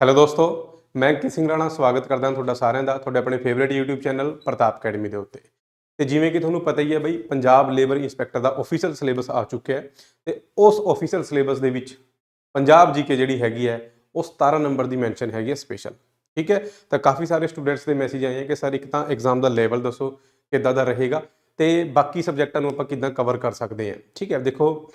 Hello ਦੋਸਤੋ, ਮੈਂ ਅੰਕਿਤ ਸਿੰਘ ਰਾਣਾ ਸਵਾਗਤ ਕਰਦਾ ਹਾਂ ਤੁਹਾਡਾ ਸਾਰਿਆਂ ਦਾ ਤੁਹਾਡੇ ਆਪਣੇ favourite YouTube channel Pratap academy ਦੇ ਉੱਤੇ। ਤੇ ਜਿਵੇਂ ਕਿ ਤੁਹਾਨੂੰ ਪਤਾ ਹੀ ਹੈ ਬਈ, ਪੰਜਾਬ ਲੇਬਰ ਇੰਸਪੈਕਟਰ ਦਾ ਆਫੀਸ਼ੀਅਲ ਸਿਲੇਬਸ ਆ ਚੁੱਕਿਆ ਹੈ ਤੇ ਉਸ ਆਫੀਸ਼ੀਅਲ ਸਿਲੇਬਸ ਦੇ ਵਿੱਚ ਪੰਜਾਬ ਜੀਕੇ ਜਿਹੜੀ ਹੈਗੀ ਹੈ, ਉਹ 17 ਨੰਬਰ ਦੀ ਮੈਂਸ਼ਨ ਹੈਗੀ ਹੈ ਸਪੈਸ਼ਲ ਠੀਕ ਹੈ? ਤਾਂ ਕਾਫੀ ਸਾਰੇ ਸਟੂਡੈਂਟਸ ਦੇ ਮੈਸੇਜ ਆਏ ਹੈ ਕਿ ਸਰ ਇੱਕ ਤਾਂ ਐਗਜ਼ਾਮ ਦਾ ਲੈਵਲ ਦੱਸੋ, ਕਿੱਦਾਂ ਦਾ ਰਹੇਗਾ ਤੇ ਬਾਕੀ ਸਬਜੈਕਟਾਂ ਨੂੰ ਆਪਾਂ ਕਿੱਦਾਂ ਕਵਰ ਕਰ ਸਕਦੇ ਹਾਂ। ਠੀਕ ਹੈ? ਦੇਖੋ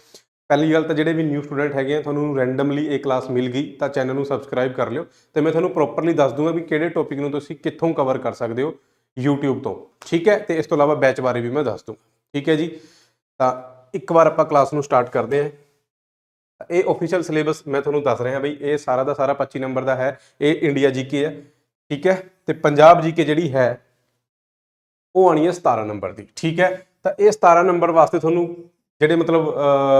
ਪਹਿਲੀ ਗੱਲ ਤਾਂ ਜਿਹੜੇ ਵੀ ਨਿਊ ਸਟੂਡੈਂਟ ਹੈਗੇ ਆ, ਤੁਹਾਨੂੰ ਰੈਂਡਮਲੀ ਇਹ ਕਲਾਸ ਮਿਲ ਗਈ, ਤਾਂ ਚੈਨਲ ਨੂੰ ਸਬਸਕ੍ਰਾਈਬ ਕਰ ਲਿਓ ਤੇ ਮੈਂ ਤੁਹਾਨੂੰ ਪ੍ਰੋਪਰਲੀ ਦੱਸ ਦੂੰਗਾ ਵੀ ਕਿਹੜੇ ਟੌਪਿਕ ਨੂੰ ਤੁਸੀਂ ਕਿੱਥੋਂ ਕਵਰ ਕਰ ਸਕਦੇ ਹੋ YouTube ਤੋਂ, ਠੀਕ ਹੈ? ਤੇ ਇਸ ਤੋਂ ਇਲਾਵਾ ਬੈਚ ਬਾਰੇ ਵੀ ਮੈਂ ਦੱਸ ਦੂੰਗਾ, ਠੀਕ ਹੈ ਜੀ? ਤਾਂ ਇੱਕ ਵਾਰ ਆਪਾਂ ਕਲਾਸ ਨੂੰ ਸਟਾਰਟ ਕਰਦੇ ਹਾਂ। ਇਹ ਆਫੀਸ਼ੀਅਲ ਸਿਲੇਬਸ ਮੈਂ ਤੁਹਾਨੂੰ ਦੱਸ ਰਿਹਾ ਬਈ, ਇਹ ਸਾਰਾ ਦਾ ਸਾਰਾ 25 ਨੰਬਰ ਦਾ ਹੈ, ਇਹ ਇੰਡੀਆ ਜੀਕੇ ਹੈ, ਠੀਕ ਹੈ? ਤੇ ਪੰਜਾਬ ਜੀਕੇ ਜਿਹੜੀ ਹੈ, ਉਹ ਆਣੀ ਹੈ 17 ਨੰਬਰ ਦੀ, ਠੀਕ ਹੈ? ਤਾਂ ਇਹ 17 ਨੰਬਰ ਵਾਸਤੇ ਤੁਹਾਨੂੰ ਜਿਹੜੇ ਮਤਲਬ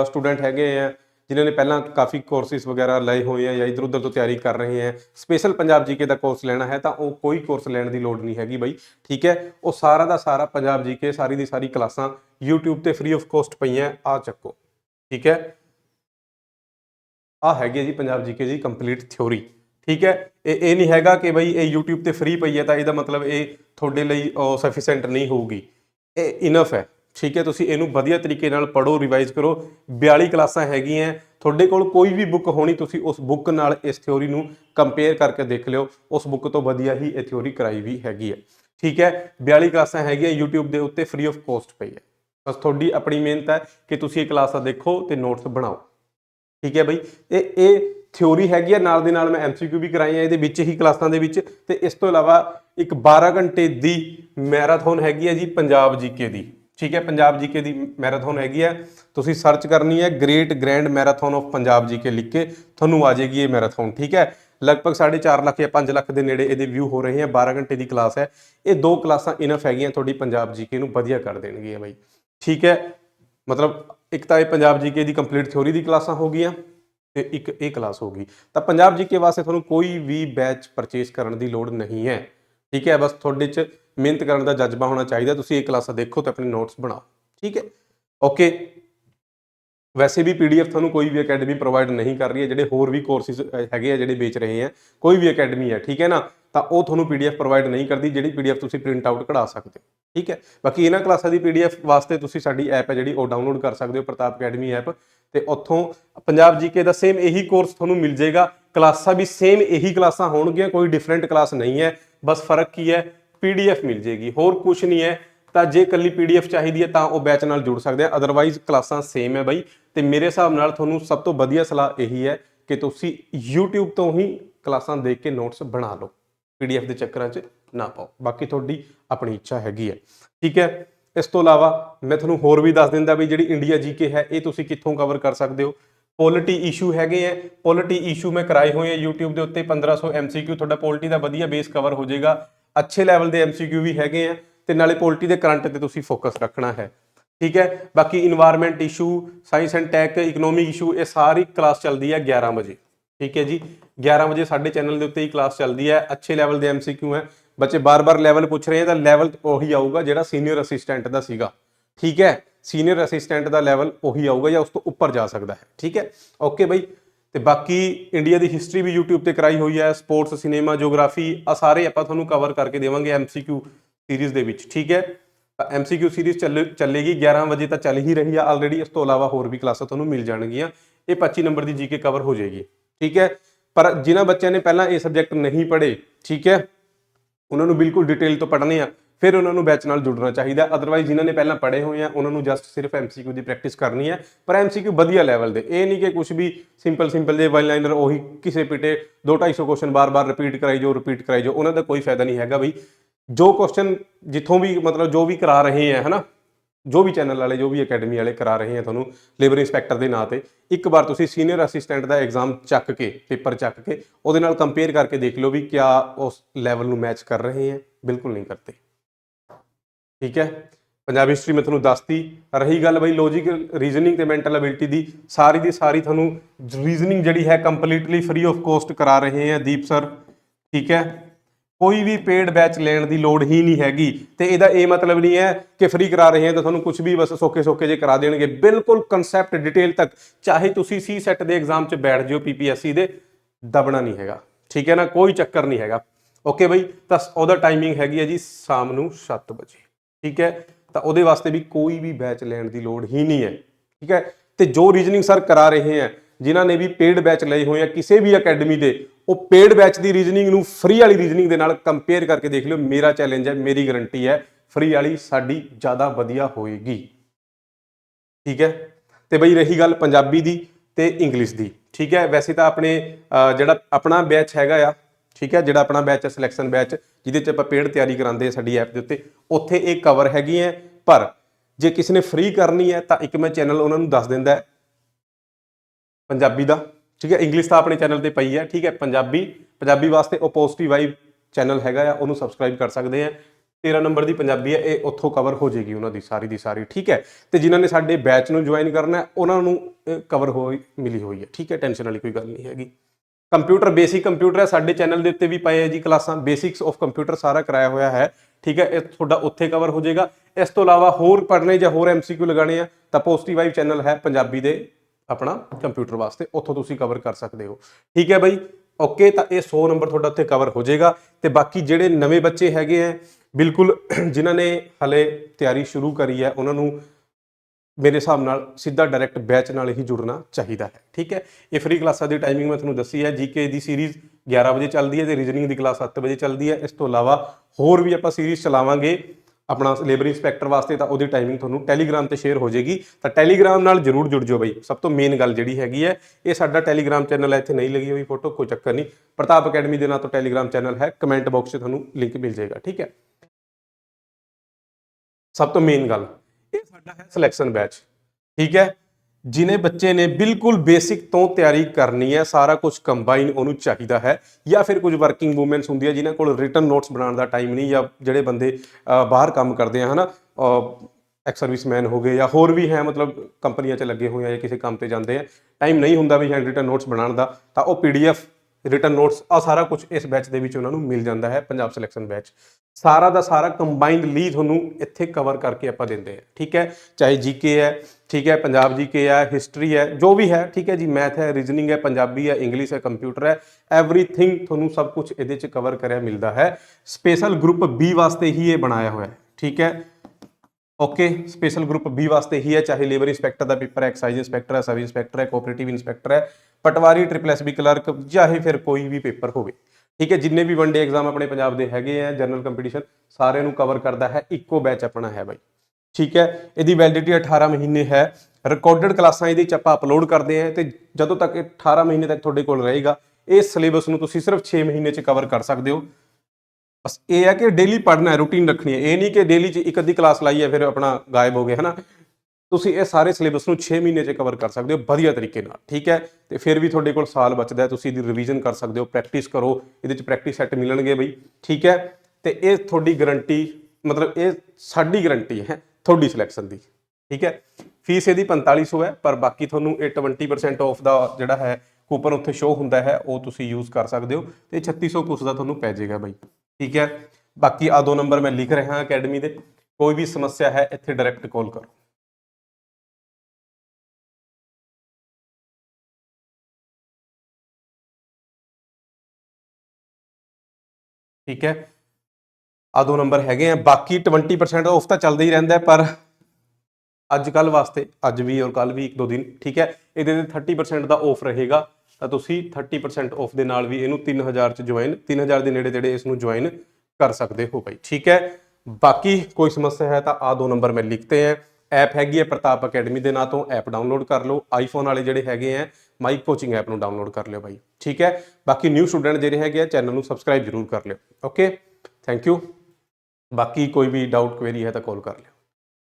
ਸਟੂਡੈਂਟ ਹੈਗੇ ਆ, ਜਿਨ੍ਹਾਂ ਨੇ ਪਹਿਲਾਂ ਕਾਫੀ ਕੋਰਸਿਸ ਵਗੈਰਾ ਲਏ ਹੋਏ ਆ ਜਾਂ ਇਧਰ ਉਧਰ ਤੋਂ ਤਿਆਰੀ ਕਰ ਰਹੇ ਆ ਸਪੈਸ਼ਲ ਪੰਜਾਬ ਜੀਕੇ ਦਾ ਕੋਰਸ ਲੈਣਾ ਹੈ ਤਾਂ ਉਹ ਕੋਈ ਕੋਰਸ ਲੈਣ ਦੀ ਲੋੜ ਨਹੀਂ ਹੈਗੀ ਬਾਈ, ਠੀਕ ਹੈ? ਉਹ ਸਾਰਾ ਦਾ ਸਾਰਾ ਪੰਜਾਬ ਜੀਕੇ ਸਾਰੀ ਦੀ ਸਾਰੀ ਕਲਾਸਾਂ YouTube ਤੇ ਫ੍ਰੀ ਆਫ ਕੋਸਟ ਪਈਆਂ, ਆ ਚੱਕੋ, ਠੀਕ ਹੈ? ਆ ਹੈਗੀ ਹੈ ਜੀ ਪੰਜਾਬ ਜੀਕੇ ਦੀ ਕੰਪਲੀਟ ਥਿਉਰੀ ਠੀਕ ਹੈ? ਇਹ ਇਹ ਨਹੀਂ ਹੈਗਾ ਕਿ ਬਈ ਇਹ YouTube ਤੇ ਫ੍ਰੀ ਪਈ ਹੈ ਤਾਂ ਇਹਦਾ ਮਤਲਬ ਇਹ ਤੁਹਾਡੇ ਲਈ ਸਫੀਸ਼ੀਐਂਟ ਨਹੀਂ ਹੋਊਗੀ। ਇਹ ਇਨਫ ਹੈ। ਠੀਕ ਹੈ, ਤੁਸੀਂ ਇਹਨੂੰ ਵਧੀਆ ਤਰੀਕੇ ਨਾਲ ਪੜੋ ਰਿਵਾਈਜ਼ ਕਰੋ। 42 ਕਲਾਸਾਂ ਹੈਗੀਆਂ, ਤੁਹਾਡੇ ਕੋਲ ਕੋਈ ਵੀ ਬੁੱਕ ਹੋਣੀ, ਤੁਸੀਂ ਉਸ ਬੁੱਕ ਨਾਲ ਇਸ ਥਿਉਰੀ ਨੂੰ ਕੰਪੇਅਰ ਕਰਕੇ ਦੇਖ ਲਿਓ। ਉਸ ਬੁੱਕ ਤੋਂ ਵਧੀਆ ਹੀ ਇਹ ਥਿਉਰੀ ਕਰਾਈ ਵੀ ਹੈਗੀ ਹੈ। ਠੀਕ ਹੈ 42 ਕਲਾਸਾਂ ਹੈਗੀਆਂ, YouTube ਦੇ ਉੱਤੇ ਫ੍ਰੀ ਆਫ ਕੋਸਟ ਪਈ ਹੈ। ਬਸ ਤੁਹਾਡੀ ਆਪਣੀ ਮਿਹਨਤ ਹੈ ਕਿ ਤੁਸੀਂ ਇਹ ਕਲਾਸਾਂ ਦੇਖੋ ਤੇ ਨੋਟਸ ਬਣਾਓ। ਠੀਕ ਹੈ ਬਈ ਇਹ ਇਹ ਥਿਉਰੀ ਹੈਗੀ ਹੈ, ਨਾਲ ਦੇ ਨਾਲ ਮੈਂ ਐਮਸੀਕਿਊ ਵੀ ਕਰਾਈ ਆ ਇਹਦੇ ਵਿੱਚ ਹੀ ਕਲਾਸਾਂ ਦੇ ਵਿੱਚ। ਤੇ ਇਸ ਤੋਂ ਇਲਾਵਾ ਇੱਕ 12 ਘੰਟੇ ਦੀ ਮੈਰਾਥਨ ਹੈਗੀ ਹੈ ਜੀ, ਪੰਜਾਬ ਜੀਕੇ ਦੀ। ਠੀਕ ਹੈ, ਪੰਜਾਬ ਜੀਕੇ ਦੀ ਮੈਰਾਥਨ ਹੈਗੀ ਹੈ। ਤੁਸੀਂ ਸਰਚ ਕਰਨੀ ਹੈ great grand marathon of Punjab GK ਲਿਖ ਕੇ, ਤੁਹਾਨੂੰ ਆ ਜਾਏਗੀ ਇਹ ਮੈਰਾਥਨ, ਠੀਕ ਹੈ। ਲਗਭਗ 4.5 ਲੱਖ ਜਾਂ 5 ਲੱਖ ਦੇ ਨੇੜੇ ਇਹਦੇ ਵਿਊ ਹੋ ਰਹੇ ਹੈ 12 ਘੰਟੇ ਦੀ ਕਲਾਸ ਹੈ। ਇਹ ਦੋ ਕਲਾਸਾਂ ਇਨਫ ਹੈਗੀਆਂ ਤੁਹਾਡੀ ਪੰਜਾਬ ਜੀਕੇ ਨੂੰ ਵਧੀਆ ਕਰ ਦੇਣਗੀਆਂ ਬਾਈ। ਠੀਕ ਹੈ, ਮਤਲਬ ਇੱਕ ਤਾਂ ਇਹ ਪੰਜਾਬ ਜੀਕੇ ਦੀ ਕੰਪਲੀਟ ਥਿਉਰੀ ਦੀ ਕਲਾਸਾਂ ਹੋ ਗਈਆਂ ਤੇ ਇੱਕ ਇਹ ਕਲਾਸ ਹੋਗੀ ਤਾਂ ਪੰਜਾਬ ਜੀਕੇ ਵਾਸਤੇ ਤੁਹਾਨੂੰ ਕੋਈ ਵੀ ਬੈਚ ਪਰਚੇਸ ਕਰਨ ਦੀ ਲੋੜ ਨਹੀਂ ਹੈ। ਠੀਕ ਹੈ, ਬਸ ਤੁਹਾਡੇ 'ਚ ਮਿਹਨਤ ਕਰਨ ਦਾ ਜਜ਼ਬਾ ਹੋਣਾ ਚਾਹੀਦਾ, ਤੁਸੀਂ ਇਹ ਕਲਾਸਾਂ ਦੇਖੋ ਤੇ ਆਪਣੇ ਨੋਟਸ ਬਣਾਓ, ਠੀਕ ਹੈ? ਓਕੇ ਵੈਸੇ ਵੀ ਪੀਡੀਐਫ ਤੁਹਾਨੂੰ ਕੋਈ ਵੀ ਅਕੈਡਮੀ ਪ੍ਰੋਵਾਈਡ ਨਹੀਂ ਕਰ ਰਹੀ ਹੈ, ਜਿਹੜੇ ਹੋਰ ਵੀ ਕੋਰਸਿਸ ਹੈਗੇ ਆ, ਜਿਹੜੇ ਵੇਚ ਰਹੇ ਆ, ਕੋਈ ਵੀ ਅਕੈਡਮੀ ਹੈ, ਠੀਕ ਹੈ ਨਾ? ਤਾਂ ਉਹ ਤੁਹਾਨੂੰ ਪੀਡੀਐਫ ਪ੍ਰੋਵਾਈਡ ਨਹੀਂ ਕਰਦੀ, ਜਿਹੜੀ ਪੀਡੀਐਫ ਤੁਸੀਂ ਪ੍ਰਿੰਟ ਆਊਟ ਕਢਾ ਸਕਦੇ ਹੋ, ਠੀਕ ਹੈ? ਬਾਕੀ ਇਹਨਾਂ ਕਲਾਸਾਂ ਦੀ ਪੀਡੀਐਫ ਵਾਸਤੇ ਤੁਸੀਂ ਸਾਡੀ ਐਪ ਹੈ ਜਿਹੜੀ ਉਹ ਡਾਊਨਲੋਡ ਕਰ ਸਕਦੇ ਹੋ, ਪ੍ਰਤਾਪ ਅਕੈਡਮੀ ਐਪ ਤੇ ਉੱਥੋਂ ਪੰਜਾਬ ਜੀਕੇ ਦਾ ਸੇਮ ਇਹੀ ਕੋਰਸ ਤੁਹਾਨੂੰ ਮਿਲ ਜਾਏਗਾ, ਕਲਾਸਾਂ ਵੀ ਸੇਮ ਇਹੀ ਕਲਾਸਾਂ ਹੋਣਗੀਆਂ, ਕੋਈ ਡਿਫਰੈਂਟ ਕਲਾਸ ਨਹੀਂ ਹੈ, ਬਸ ਫ਼ਰਕ ਕੀ ਹੈ? ਪੀਡੀਐਫ ਮਿਲ ਜੇਗੀ, ਹੋਰ ਕੁਝ ਨਹੀਂ ਹੈ। ਤਾਂ ਜੇ ਕੱਲੀ ਪੀਡੀਐਫ ਚਾਹੀਦੀ ਹੈ, ਤਾਂ ਉਹ ਬੈਚ ਨਾਲ ਜੁੜ ਸਕਦੇ ਆ। ਅਦਰਵਾਈਜ਼ ਕਲਾਸਾਂ ਸੇਮ ਹੈ ਬਾਈ। ਤੇ ਮੇਰੇ ਹਿਸਾਬ ਨਾਲ ਤੁਹਾਨੂੰ ਸਭ ਤੋਂ ਵਧੀਆ ਸਲਾਹ ਇਹੀ ਹੈ ਕਿ ਤੁਸੀਂ YouTube ਤੋਂ ਹੀ ਕਲਾਸਾਂ ਦੇਖ ਕੇ ਨੋਟਸ ਬਣਾ ਲਓ। ਪੀਡੀਐਫ ਦੇ ਚੱਕਰਾਂ 'ਚ ਨਾ ਪਾਓ। ਬਾਕੀ ਤੁਹਾਡੀ ਆਪਣੀ ਇੱਛਾ ਹੈਗੀ ਹੈ। ਠੀਕ ਹੈ? ਇਸ ਤੋਂ ਇਲਾਵਾ ਮੈਂ ਤੁਹਾਨੂੰ ਹੋਰ ਵੀ ਦੱਸ ਦਿੰਦਾ ਵੀ ਜਿਹੜੀ ਇੰਡੀਆ ਜੀਕੇ ਹੈ, ਇਹ ਤੁਸੀਂ ਕਿੱਥੋਂ ਕਵਰ ਕਰ ਸਕਦੇ ਹੋ? ਪੋਲਿਟੀ ਇਸ਼ੂ ਹੈਗੇ ਆ ਪੋਲਿਟੀ ਇਸ਼ੂ ਮੈਂ ਕਰਾਏ ਹੋਏ ਆ YouTube ਦੇ ਉੱਤੇ। 1500 MCQ ਤੁਹਾਡਾ ਪੋਲਿਟੀ ਦਾ ਵਧੀਆ ਬੇਸ ਕਵਰ ਹੋ ਜਾਏਗਾ। ਅੱਛੇ ਲੈਵਲ ਦੇ ਐਮਸੀਕਿਊ ਵੀ ਹੈਗੇ ਆ ਤੇ ਨਾਲੇ ਪੋਲਿਟੀ ਦੇ ਕਰੰਟ ਤੇ ਤੁਸੀਂ ਫੋਕਸ ਰੱਖਣਾ ਹੈ। ਠੀਕ ਹੈ? ਬਾਕੀ environment issue science and tech economic issue ਇਹ ਸਾਰੀ ਕਲਾਸ ਚੱਲਦੀ ਹੈ 11 ਵਜੇ। ਠੀਕ ਹੈ ਜੀ? 11 ਵਜੇ ਸਾਡੇ ਚੈਨਲ ਦੇ ਉੱਤੇ ਹੀ ਕਲਾਸ ਚੱਲਦੀ ਹੈ। ਅੱਛੇ ਲੈਵਲ ਦੇ ਐਮਸੀਕਿਊ ਹੈ। ਬੱਚੇ ਬਾਰ-ਬਾਰ ਲੈਵਲ ਪੁੱਛ ਰਹੇ ਆ ਤਾਂ ਲੈਵਲ ਉਹੀ ਆਊਗਾ ਜਿਹੜਾ ਸੀਨੀਅਰ ਅਸਿਸਟੈਂਟ ਦਾ ਸੀਗਾ। ਠੀਕ ਹੈ? ਸੀਨੀਅਰ ਅਸਿਸਟੈਂਟ ਦਾ ਲੈਵਲ ਉਹੀ ਆਊਗਾ ਜਾਂ ਉਸ ਤੋਂ ਉੱਪਰ ਜਾ ਸਕਦਾ ਹੈ। ਠੀਕ ਹੈ? Okay bye. ਤੇ ਬਾਕੀ ਇੰਡੀਆ ਦੀ ਹਿਸਟਰੀ ਵੀ YouTube ਤੇ ਕਰਾਈ ਹੋਈ ਹੈ ਸਪੋਰਟਸ ਸਿਨੇਮਾ ਜੀਓਗ੍ਰਾਫੀ ਆ ਸਾਰੇ ਆਪਾਂ ਤੁਹਾਨੂੰ ਕਵਰ ਕਰਕੇ ਦੇਵਾਂਗੇ MCQ ਸੀਰੀਜ਼ ਦੇ ਵਿੱਚ, ਠੀਕ ਹੈ? ਤਾਂ MCQ ਸੀਰੀਜ਼ ਚੱਲੇਗੀ 11 ਵਜੇ ਤਾਂ ਚੱਲ ਹੀ ਰਹੀ ਆ ਆਲਰੇਡੀ ਇਸ ਤੋਂ ਇਲਾਵਾ ਹੋਰ ਵੀ ਕਲਾਸਾਂ ਤੁਹਾਨੂੰ ਮਿਲ ਜਾਣਗੀਆਂ। ਇਹ 25 ਨੰਬਰ ਦੀ ਜੀਕੇ ਕਵਰ ਹੋ ਜਾਏਗੀ, ਠੀਕ ਹੈ? ਪਰ ਜਿਨ੍ਹਾਂ ਬੱਚਿਆਂ ਨੇ ਪਹਿਲਾਂ ਇਹ ਸਬਜੈਕਟ ਨਹੀਂ ਪੜ੍ਹੇ, ਠੀਕ ਹੈ? ਉਹਨਾਂ ਨੂੰ ਬਿਲਕੁਲ ਡਿਟੇਲ ਤੋਂ ਪੜ੍ਹਨੇ ਆ। ਫਿਰ ਉਹਨਾਂ ਨੂੰ ਬੈਚ ਨਾਲ ਜੁੜਨਾ ਚਾਹੀਦਾ। ਅਦਰਵਾਈਜ਼ ਜਿਨ੍ਹਾਂ ਨੇ ਪਹਿਲਾਂ ਪੜ੍ਹੇ ਹੋਏ ਆ, ਉਹਨਾਂ ਨੂੰ ਜਸਟ ਸਿਰਫ ਐਮਸੀਕਿਊ ਦੀ ਪ੍ਰੈਕਟਿਸ ਕਰਨੀ ਹੈ। ਪਰ ਐਮਸੀਕਿਊ ਵਧੀਆ ਲੈਵਲ ਦੇ। ਇਹ ਨਹੀਂ ਕਿ ਕੁਝ ਵੀ ਸਿੰਪਲ ਸਿੰਪਲ ਜੇ ਵਨ ਲਾਈਨਰ ਉਹੀ ਕਿਸੇ ਪਿਟੇ 2-250 ਕੁਐਸਚਨ ਬਾਰ-ਬਾਰ ਰਿਪੀਟ ਕਰਾਈ ਜੋ ਰਿਪੀਟ ਕਰਾਈ ਜੋ ਉਹਨਾਂ ਦਾ ਕੋਈ ਫਾਇਦਾ ਨਹੀਂ ਹੈਗਾ ਬਈ। ਜੋ ਕੁਐਸਚਨ ਜਿੱਥੋਂ ਵੀ ਮਤਲਬ ਜੋ ਵੀ ਕਰਾ ਰਹੇ ਆ, ਹਨਾ? ਜੋ ਵੀ ਚੈਨਲ ਵਾਲੇ, ਜੋ ਵੀ ਅਕੈਡਮੀ ਵਾਲੇ ਕਰਾ ਰਹੇ ਆ ਤੁਹਾਨੂੰ ਲੇਬਰ ਇੰਸਪੈਕਟਰ ਦੇ ਨਾਂ ਤੇ। ਇੱਕ ਵਾਰ ਤੁਸੀਂ ਸੀਨੀਅਰ ਅਸਿਸਟੈਂਟ ਦਾ ਐਗਜ਼ਾਮ ਚੱਕ ਕੇ ਪੇਪਰ ਚੱਕ ਕੇ, ਉਹਦੇ ਨਾਲ ਕੰਪੇਅਰ ਕਰਕੇ ਦੇਖ ਲਓ ਵੀ ਕਿਆ ਉਸ ਲੈਵਲ ਨੂੰ ਮੈਚ ਕਰ ਰਹੇ ਆ। ਬਿਲਕੁਲ ਨਹੀਂ ਕਰਦੇ। ਠੀਕ ਹੈ? ਪੰਜਾਬੀ ਹਿਸਟਰੀ ਮੈਂ ਤੁਹਾਨੂੰ ਦੱਸਤੀ, ਰਹੀ ਗੱਲ ਬਈ ਲੌਜੀਕ ਰੀਜ਼ਨਿੰਗ ਤੇ ਮੈਂਟਲ ਅਬਿਲਿਟੀ ਦੀ। ਸਾਰੀ ਦੀ ਸਾਰੀ ਤੁਹਾਨੂੰ ਰੀਜ਼ਨਿੰਗ ਜਿਹੜੀ ਹੈ ਕੰਪਲੀਟਲੀ ਫ੍ਰੀ ਆਫ ਕੋਸਟ ਕਰਾ ਰਹੇ ਆ ਦੀਪ ਸਰ ਠੀਕ ਹੈ? ਕੋਈ ਵੀ ਪੇਡ ਬੈਚ ਲੈਣ ਦੀ ਲੋੜ ਹੀ ਨਹੀਂ ਹੈਗੀ। ਤੇ ਇਹਦਾ ਇਹ ਮਤਲਬ ਨਹੀਂ ਹੈ ਕਿ ਫ੍ਰੀ ਕਰਾ ਰਹੇ ਹਾਂ ਤਾਂ ਤੁਹਾਨੂੰ ਕੁਝ ਵੀ ਬਸ ਸੋਕੇ ਸੋਕੇ ਜੇ ਕਰਾ ਦੇਣਗੇ। ਬਿਲਕੁਲ ਕਨਸੈਪਟ ਡਿਟੇਲ ਤੱਕ, ਚਾਹੇ ਤੁਸੀਂ ਸੀ ਸੈਟ ਦੇ ਐਗਜ਼ਾਮ 'ਚ ਬੈਠ ਜਿਓ ਪੀਪੀਐਸਸੀ ਦੇ, ਦਬਣਾ ਨਹੀਂ ਹੈਗਾ। ਠੀਕ ਹੈ ਨਾ? ਕੋਈ ਚੱਕਰ ਨਹੀਂ ਹੈਗਾ। ਓਕੇ ਬਈ, ਤਾਂ ਉਹਦਾ ਟਾਈਮਿੰਗ ਹੈਗੀ ਹੈ ਜੀ ਸ਼ਾਮ ਨੂੰ 7 ਵਜੇ। ਠੀਕ ਹੈ? ਤਾਂ ਉਹਦੇ ਵਾਸਤੇ ਵੀ ਕੋਈ ਵੀ ਬੈਚ ਲੈਣ ਦੀ ਲੋੜ ਹੀ ਨਹੀਂ ਹੈ। ਠੀਕ ਹੈ? ਤੇ ਜੋ ਰੀਜਨਿੰਗ ਸਰ ਕਰਾ ਰਹੇ ਹੈ, ਜਿਨ੍ਹਾਂ ਨੇ ਵੀ ਪੇਡ ਬੈਚ ਲਏ ਹੋਏ ਆ, ਕਿਸੇ ਵੀ ਅਕੈਡਮੀ ਦੇ, ਉਹ ਪੇਡ ਬੈਚ ਦੀ ਰੀਜਨਿੰਗ ਨੂੰ ਫ੍ਰੀ ਵਾਲੀ ਰੀਜਨਿੰਗ ਦੇ ਨਾਲ ਕੰਪੇਅਰ ਕਰਕੇ ਦੇਖ ਲਿਓ। ਮੇਰਾ ਚੈਲੰਜ ਹੈ, ਮੇਰੀ ਗਾਰੰਟੀ ਹੈ ਫ੍ਰੀ ਵਾਲੀ ਸਾਡੀ ਜ਼ਿਆਦਾ ਵਧੀਆ ਹੋਏਗੀ। ਠੀਕ ਹੈ? ਤੇ ਬਈ ਰਹੀ ਗੱਲ ਪੰਜਾਬੀ ਦੀ ਤੇ ਇੰਗਲਿਸ਼ ਦੀ। ਠੀਕ ਹੈ? ਵੈਸੇ ਤਾਂ ਆਪਣੇ ਜਿਹੜਾ ਆਪਣਾ ਬੈਚ ਹੈਗਾ ਆ ਠੀਕ ਹੈ, ਜਿਹੜਾ ਆਪਣਾ ਬੈਚ ਹੈ ਸਿਲੈਕਸ਼ਨ ਬੈਚ ਜਿਹਦੇ ਚ ਆਪਾਂ ਪੇਡ ਤਿਆਰੀ ਕਰਾਉਂਦੇ ਆ ਸਾਡੀ ਐਪ ਦੇ ਉੱਤੇ, ਉੱਥੇ ਇਹ ਕਵਰ ਹੈਗੀ ਹੈ। ਪਰ ਜੇ ਕਿਸੇ ਨੇ ਫ੍ਰੀ ਕਰਨੀ ਹੈ, ਤਾਂ ਇੱਕ ਮੈਂ ਚੈਨਲ ਉਹਨਾਂ ਨੂੰ ਦੱਸ ਦਿੰਦਾ ਪੰਜਾਬੀ ਦਾ, ਠੀਕ ਹੈ ਇੰਗਲਿਸ਼ ਤਾਂ ਆਪਣੇ ਚੈਨਲ ਤੇ ਪਈ ਹੈ, ਠੀਕ ਹੈ, ਪੰਜਾਬੀ ਪੰਜਾਬੀ ਵਾਸਤੇ ਉਹ ਪੋਜ਼ਿਟਿਵ ਵਾਈਬ ਚੈਨਲ ਹੈਗਾ ਆ, ਉਹਨੂੰ ਸਬਸਕ੍ਰਾਈਬ ਕਰ ਸਕਦੇ ਆ। 13 ਨੰਬਰ ਦੀ ਪੰਜਾਬੀ ਹੈ, ਇਹ ਉੱਥੋਂ ਕਵਰ ਹੋ ਜਾਏਗੀ ਉਹਨਾਂ ਦੀ, ਸਾਰੀ ਦੀ ਸਾਰੀ, ਠੀਕ ਹੈ। ਤੇ ਜਿਨ੍ਹਾਂ ਨੇ ਸਾਡੇ ਬੈਚ ਨੂੰ ਜੁਆਇਨ ਕਰਨਾ ਉਹਨਾਂ ਨੂੰ ਕਵਰ ਹੋਈ, ਮਿਲੀ ਹੋਈ ਹੈ, ਠੀਕ ਹੈ ਟੈਨਸ਼ਨ ਵਾਲੀ ਕੋਈ ਗੱਲ ਨਹੀਂ ਹੈਗੀ। ਕੰਪਿਊਟਰ, ਬੇਸਿਕ ਕੰਪਿਊਟਰ ਹੈ, ਸਾਡੇ ਚੈਨਲ ਦੇ ਉੱਤੇ ਵੀ ਪਏ ਹੈ ਜੀ ਕਲਾਸਾਂ, ਬੇਸਿਕਸ ਆਫ ਕੰਪਿਊਟਰ ਸਾਰਾ ਕਰਾਇਆ ਹੋਇਆ ਹੈ, ਠੀਕ ਹੈ, ਇਹ ਤੁਹਾਡਾ ਉੱਥੇ ਕਵਰ ਹੋ ਜਾਏਗਾ। ਇਸ ਤੋਂ ਇਲਾਵਾ ਹੋਰ ਪੜ੍ਹਨੇ ਜਾਂ ਹੋਰ ਐਮਸੀਕਿਊ ਲਗਾਣੇ ਆ, ਤਾਂ ਪੋਸਟੀ ਵਾਈਵ ਚੈਨਲ ਹੈ ਪੰਜਾਬੀ ਦੇ ਆਪਣਾ ਕੰਪਿਊਟਰ ਵਾਸਤੇ, ਉੱਥੋਂ ਤੁਸੀਂ ਕਵਰ ਕਰ ਸਕਦੇ ਹੋ। ਠੀਕ ਹੈ ਬਾਈ ਓਕੇ ਤਾਂ ਇਹ 100 ਨੰਬਰ ਤੁਹਾਡਾ ਉੱਥੇ ਕਵਰ ਹੋ ਜਾਏਗਾ। ਤੇ ਬਾਕੀ ਜਿਹੜੇ ਨਵੇਂ ਬੱਚੇ ਹੈਗੇ ਆ, ਬਿਲਕੁਲ ਜਿਨ੍ਹਾਂ ਨੇ ਹਲੇ ਤਿਆਰੀ ਸ਼ੁਰੂ ਕਰੀ ਹੈ, ਉਹਨਾਂ ਨੂੰ ਮੇਰੇ ਹਿਸਾਬ ਨਾਲ ਸਿੱਧਾ ਡਾਇਰੈਕਟ ਬੈਚ ਨਾਲ ਹੀ ਜੁੜਨਾ ਚਾਹੀਦਾ ਹੈ। ਠੀਕ ਹੈ? ਇਹ ਫ੍ਰੀ ਕਲਾਸਾਂ ਦੀ ਟਾਈਮਿੰਗ ਮੈਂ ਤੁਹਾਨੂੰ ਦੱਸੀ ਹੈ। ਜੀਕੇ ਦੀ ਸੀਰੀਜ਼ 11 ਵਜੇ ਚੱਲਦੀ ਹੈ ਤੇ ਰੀਜਨਿੰਗ ਦੀ ਕਲਾਸ 7 ਵਜੇ ਚੱਲਦੀ ਹੈ। ਇਸ ਤੋਂ ਇਲਾਵਾ ਹੋਰ ਵੀ ਆਪਾਂ ਸੀਰੀਜ਼ ਚਲਾਵਾਂਗੇ ਆਪਣਾ ਲੇਬਰ ਇੰਸਪੈਕਟਰ ਵਾਸਤੇ ਤਾਂ ਉਹਦੀ ਟਾਈਮਿੰਗ ਤੁਹਾਨੂੰ ਟੈਲੀਗ੍ਰਾਮ ਤੇ ਸ਼ੇਅਰ ਹੋ ਜਾਏਗੀ। ਤਾਂ ਟੈਲੀਗ੍ਰਾਮ ਨਾਲ ਜਰੂਰ ਜੁੜ ਜਾਓ ਬਈ। ਸਭ ਤੋਂ ਮੇਨ ਗੱਲ ਜਿਹੜੀ ਹੈਗੀ ਹੈ, ਇਹ ਸਾਡਾ ਟੈਲੀਗ੍ਰਾਮ ਚੈਨਲ ਹੈ। ਇੱਥੇ ਨਹੀਂ ਲੱਗੀ ਹੋਈ ਫੋਟੋ ਕੋਈ ਚੱਕਰ ਨਹੀਂ। ਪ੍ਰਤਾਪ ਅਕੈਡਮੀ ਦੇ ਨਾਂ ਤੋਂ ਟੈਲੀਗ੍ਰਾਮ ਚੈਨਲ ਹੈ। ਕਮੈਂਟ ਬਾਕਸ 'ਚ ਤੁਹਾਨੂੰ ਲਿੰਕ ਮਿਲ ਜਾਏਗਾ। ਠੀਕ ਹੈ? ਸਭ ਤੋਂ ਮੇਨ ਗੱਲ ਇਹ ਸਾਡਾ ਹੈ ਸਿਲੈਕਸ਼ਨ ਬੈਚ ਠੀਕ ਹੈ? ਜਿਨੇ ਬੱਚੇ ਨੇ ਬਿਲਕੁਲ ਬੇਸਿਕ ਤੋਂ ਤਿਆਰੀ ਕਰਨੀ ਹੈ, ਸਾਰਾ ਕੁਝ ਕੰਬਾਈਨ ਉਹਨੂੰ ਚਾਹੀਦਾ ਹੈ। ਜਾਂ ਫਿਰ ਕੁਝ ਵਰਕਿੰਗ ਵੂਮੈਨਸ ਹੁੰਦੀ ਹੈ, ਜਿਨ੍ਹਾਂ ਕੋਲ ਰਿਟਨ ਨੋਟਸ ਬਣਾਉਣ ਦਾ ਟਾਈਮ ਨਹੀਂ, ਜਾਂ ਜਿਹੜੇ ਬੰਦੇ ਬਾਹਰ ਕੰਮ ਕਰਦੇ ਆ, ਹਨਾ? ਐਕਸ ਸਰਵਿਸਮੈਨ ਹੋ ਗਏ ਜਾਂ ਹੋਰ ਵੀ ਹੈ, ਮਤਲਬ ਕੰਪਨੀਆਂ 'ਚ ਲੱਗੇ ਹੋਏ ਆ ਜਾਂ ਕਿਸੇ ਕੰਮ ਤੇ ਜਾਂਦੇ ਆ। ਟਾਈਮ ਨਹੀਂ ਹੁੰਦਾ ਵੀ ਹੈਂਡ ਰਿਟਨ ਨੋਟਸ ਬਣਾਉਣ ਦਾ, ਤਾਂ ਉਹ ਪੀਡੀਐਫ ਰਿਟਨ ਨੋਟਸ ਆ ਸਾਰਾ ਕੁਝ ਇਸ ਬੈਚ ਦੇ ਵਿੱਚ ਉਹਨਾਂ ਨੂੰ ਮਿਲ ਜਾਂਦਾ ਹੈ, ਪੰਜਾਬ ਸਿਲੈਕਸ਼ਨ ਬੈਚ ਸਾਰਾ ਦਾ ਸਾਰਾ ਕੰਬਾਈਨਡ ਲਈ ਤੁਹਾਨੂੰ ਇੱਥੇ ਕਵਰ ਕਰਕੇ ਆਪਾਂ ਦਿੰਦੇ ਹਾਂ, ਠੀਕ ਹੈ? ਚਾਹੇ ਜੀਕੇ ਹੈ, ਠੀਕ ਹੈ, ਪੰਜਾਬ ਜੀਕੇ ਹੈ ਹਿਸਟਰੀ ਹੈ, ਜੋ ਵੀ ਹੈ, ਠੀਕ ਹੈ ਜੀ ਮੈਥ ਹੈ ਰੀਜ਼ਨਿੰਗ ਹੈ, ਪੰਜਾਬੀ ਹੈ ਇੰਗਲਿਸ਼ ਹੈ ਕੰਪਿਊਟਰ ਹੈ ਐਵਰੀਥਿੰਗ ਤੁਹਾਨੂੰ ਸਭ ਕੁਝ ਇਹਦੇ 'ਚ ਕਵਰ ਕਰਿਆ ਮਿਲਦਾ ਹੈ। ਸਪੈਸ਼ਲ ਗਰੁੱਪ ਬੀ ਵਾਸਤੇ ਹੀ ਇਹ ਬਣਾਇਆ ਹੋਇਆ ਹੈ, ਠੀਕ ਹੈ? ਓਕੇ ਸਪੈਸ਼ਲ ਗਰੁੱਪ ਬੀ ਵਾਸਤੇ ਹੀ ਹੈ, ਚਾਹੇ ਲੇਬਰ ਇੰਸਪੈਕਟਰ ਦਾ ਪੇਪਰ ਹੈ ਐਕਸਾਈਜ਼ ਇੰਸਪੈਕਟਰ ਹੈ ਸਬ ਇੰਸਪੈਕਟਰ ਹੈ ਕੋਆਪਰੇਟਿਵ ਇੰਸਪੈਕਟਰ ਹੈ, ਪਟਵਾਰੀ ਟ੍ਰਿਪਲ ਐਸਬੀ ਕਲਰਕ ਚਾਹੇ ਫਿਰ ਕੋਈ ਵੀ ਪੇਪਰ ਹੋਵੇ। ਠੀਕ ਹੈ, ਜਿੰਨੇ ਵੀ ਵਨਡੇ ਐਗਜ਼ਾਮ ਆਪਣੇ ਪੰਜਾਬ ਦੇ ਹੈਗੇ ਆ ਜਨਰਲ ਕੰਪੀਟੀਸ਼ਨ ਸਾਰਿਆਂ ਨੂੰ ਕਵਰ ਕਰਦਾ ਹੈ, ਇੱਕੋ ਬੈਚ ਆਪਣਾ ਹੈ ਬਾਈ। ਠੀਕ ਹੈ, ਇਹਦੀ ਵੈਲਿਡਿਟੀ 18 ਮਹੀਨੇ ਹੈ ਰਿਕਾਰਡਡ ਕਲਾਸਾਂ ਇਹਦੇ ਚ ਆਪਾਂ ਅਪਲੋਡ ਕਰਦੇ ਆ ਤੇ ਜਦੋਂ ਤੱਕ ਇਹ 18 ਮਹੀਨੇ ਤੱਕ ਤੁਹਾਡੇ ਕੋਲ ਰਹੇਗਾ, ਇਹ ਸਿਲੇਬਸ ਨੂੰ ਤੁਸੀਂ ਸਿਰਫ 6 ਮਹੀਨੇ ਚ ਕਵਰ ਕਰ ਸਕਦੇ ਹੋ। ਬਸ ਇਹ ਹੈ ਕਿ ਡੇਲੀ ਪੜ੍ਹਨਾ ਹੈ ਰੂਟੀਨ ਰੱਖਣੀ ਹੈ। ਇਹ ਨਹੀਂ ਕਿ ਡੇਲੀ ਚ ਇੱਕ ਅੱਧੀ ਕਲਾਸ ਲਾਈ ਹੈ, ਫਿਰ ਆਪਣਾ ਗਾਇਬ ਹੋ ਗਏ, ਹਨਾ? ਤੁਸੀਂ ਇਹ ਸਾਰੇ ਸਿਲੇਬਸ ਨੂੰ 6 ਮਹੀਨੇ ਚ ਕਵਰ ਕਰ ਸਕਦੇ ਹੋ ਵਧੀਆ ਤਰੀਕੇ ਨਾਲ, ਠੀਕ ਹੈ? ਤੇ ਫਿਰ ਵੀ ਤੁਹਾਡੇ ਕੋਲ ਸਾਲ ਬਚਦਾ ਹੈ, ਤੁਸੀਂ ਇਹਦੀ ਰਿਵੀਜ਼ਨ ਕਰ ਸਕਦੇ ਹੋ ਪ੍ਰੈਕਟਿਸ ਕਰੋ, ਇਹਦੇ ਚ ਪ੍ਰੈਕਟਿਸ ਸੈੱਟ ਮਿਲਣਗੇ ਬਈ, ਠੀਕ ਹੈ? ਤੇ ਇਹ ਤੁਹਾਡੀ ਗਾਰੰਟੀ ਮਤਲਬ ਇਹ ਸਾਡੀ ਗਾਰੰਟੀ ਹੈ, ਤੁਹਾਡੀ ਸਿਲੈਕਸ਼ਨ ਦੀ, ਠੀਕ ਹੈ? ਫੀਸ ਇਹਦੀ 4500 ਹੈ, ਪਰ ਬਾਕੀ ਤੁਹਾਨੂੰ ਇਹ 20% ਆਫ ਦਾ ਜਿਹੜਾ ਹੈ ਕੂਪਨ ਉੱਥੇ ਸ਼ੋ ਹੁੰਦਾ ਹੈ, ਉਹ ਤੁਸੀਂ ਯੂਜ਼ ਕਰ ਸਕਦੇ ਹੋ, ਤੇ 3600 ਕੁਛ ਦਾ ਤੁਹਾਨੂੰ ਪੈ ਜਾਏਗਾ ਬਾਈ। ਠੀਕ ਹੈ? ਬਾਕੀ ਆ ਦੋ ਨੰਬਰ ਮੈਂ ਲਿਖ ਰਿਹਾ ਅਕੈਡਮੀ ਦੇ। ਕੋਈ ਵੀ ਸਮੱਸਿਆ ਹੈ, ਇੱਥੇ ਡਾਇਰੈਕਟ ਕਾਲ ਕਰੋ। ਠੀਕ ਹੈ? ਆ ਦੋ ਨੰਬਰ ਹੈਗੇ ਆ। ਬਾਕੀ 20% ਆਫ ਤਾਂ ਚੱਲਦਾ ਹੀ ਰਹਿੰਦਾ ਪਰ ਅੱਜ ਕੱਲ ਵਾਸਤੇ, ਅੱਜ ਵੀ ਔਰ ਕੱਲ ਵੀ ਇੱਕ ਦੋ ਦਿਨ, ਠੀਕ ਹੈ? ਇਹਦੇ ਤੇ 30% ਦਾ ਆਫ ਰਹੇਗਾ। ਤਾਂ ਤੁਸੀਂ 30% ਆਫ ਦੇ ਨਾਲ ਵੀ ਇਹਨੂੰ 3000 ਚ ਜੁਆਇਨ 3000 ਦੇ ਨੇੜੇ ਤੇੜੇ ਇਸ ਨੂੰ ਜੁਆਇਨ ਕਰ ਸਕਦੇ ਹੋ ਭਾਈ ਠੀਕ ਹੈ? ਬਾਕੀ ਕੋਈ ਸਮੱਸਿਆ ਹੈ ਤਾਂ ਆ ਦੋ ਨੰਬਰ ਮੈਂ ਲਿਖਤੇ ਹੈ ਐਪ ਹੈਗੀ ਹੈ ਪ੍ਰਤਾਪ ਅਕੈਡਮੀ ਦੇ ਨਾਂ ਤੋਂ ਐਪ ਡਾਊਨਲੋਡ ਕਰ ਲਓ। ਆਈਫੋਨ ਵਾਲੇ ਜਿਹੜੇ ਹੈਗੇ ਆ ਮਾਈ ਕੋਚਿੰਗ ਐਪ ਨੂੰ ਡਾਊਨਲੋਡ ਕਰ ਲਿਓ ਭਾਈ ਠੀਕ ਹੈ? ਬਾਕੀ ਨਿਊ ਸਟੂਡੈਂਟ ਜਿਹੜੇ ਹੈਗੇ ਆ ਚੈਨਲ ਨੂੰ ਸਬਸਕ੍ਰਾਈਬ ਜ਼ਰੂਰ ਕਰ ਲਿਓ। ਓਕੇ ਥੈਂਕ ਯੂ ਬਾਕੀ ਕੋਈ ਵੀ ਡਾਊਟ ਕੁਐਰੀ ਹੈ ਤਾਂ ਕਾਲ ਕਰ ਲਿਓ।